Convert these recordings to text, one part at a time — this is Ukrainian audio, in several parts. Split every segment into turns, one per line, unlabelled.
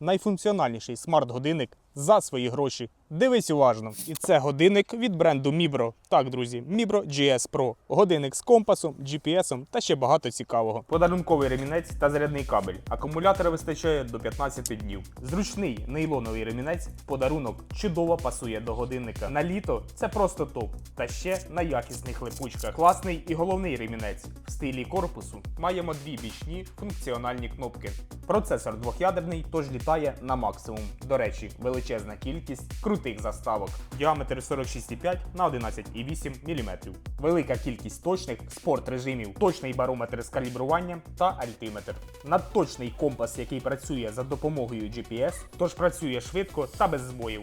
найфункціональніший смарт-годинник за свої гроші. Дивись уважно. І це годинник від бренду Mibro. Так, друзі, Mibro GS Pro. Годинник з компасом, GPS та ще багато цікавого. Подарунковий ремінець та зарядний кабель. Акумулятора вистачає до 15 днів. Зручний нейлоновий ремінець подарунок чудово пасує до годинника. На літо це просто топ. Та ще на якісних липучках. Класний і головний ремінець. В стилі корпусу маємо дві бічні функціональні кнопки. Процесор двох'ядерний, тож літає на максимум. До речі, величезна кількість крутих заставок. Діаметр 46,5 на 11,8 мм. Велика кількість точних спорт режимів, точний барометр з калібруванням та альтиметр. Надточний компас, який працює за допомогою GPS, тож працює швидко та без збоїв.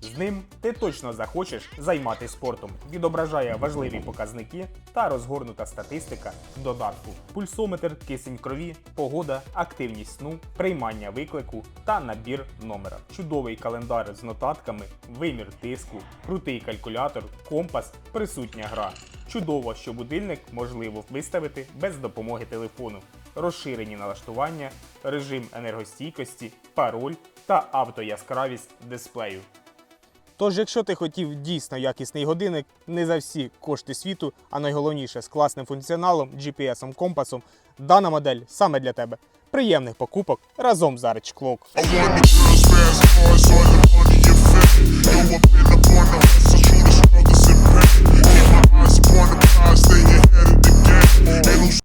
З ним ти точно захочеш займатися спортом. Відображає важливі показники та розгорнута статистика додатку. Пульсометр, кисень крові, погода, активність сну, приймання виклику та набір номера. Чудовий календар з нотатками, вимір тиску, крутий калькулятор, компас, присутня гра. Чудово, що будильник можливо виставити без допомоги телефону. Розширені налаштування, режим енергостійкості, пароль та автояскравість дисплею. Тож, якщо ти хотів дійсно якісний годинник, не за всі кошти світу, а найголовніше з класним функціоналом, GPS, компасом, дана модель саме для тебе. Приємних покупок разом з Arch Clock.